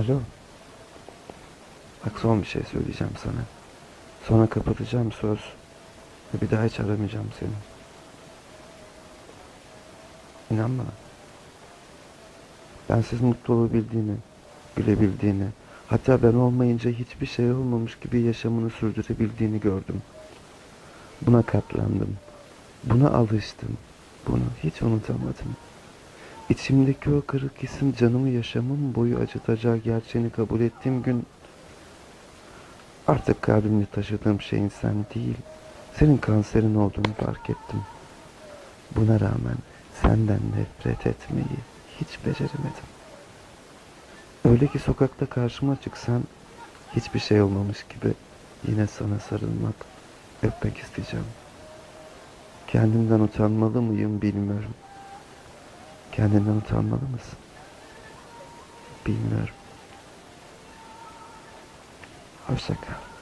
Alo. Bak son bir şey söyleyeceğim sana. Sonra kapatacağım söz. Ve bir daha hiç aramayacağım seni. İnan bana. Bensiz mutlu olabildiğini, gülebildiğini, hatta ben olmayınca hiçbir şey olmamış gibi yaşamını sürdürebildiğini gördüm. Buna katlandım. Buna alıştım. Bunu hiç unutamadım. İçimdeki o kırık hisin canımı yaşamım boyu acıtacağı gerçeğini kabul ettiğim gün artık kalbimde taşıdığım şeyin sen değil, senin kanserin olduğunu fark ettim. Buna rağmen senden nefret etmeyi hiç beceremedim. Öyle ki sokakta karşıma çıksan hiçbir şey olmamış gibi yine sana sarılmak, öpmek isteyeceğim. Kendimden utanmalı mıyım bilmiyorum. Kendinden utanmalı mısın? Bilmiyorum. Hoşça kal.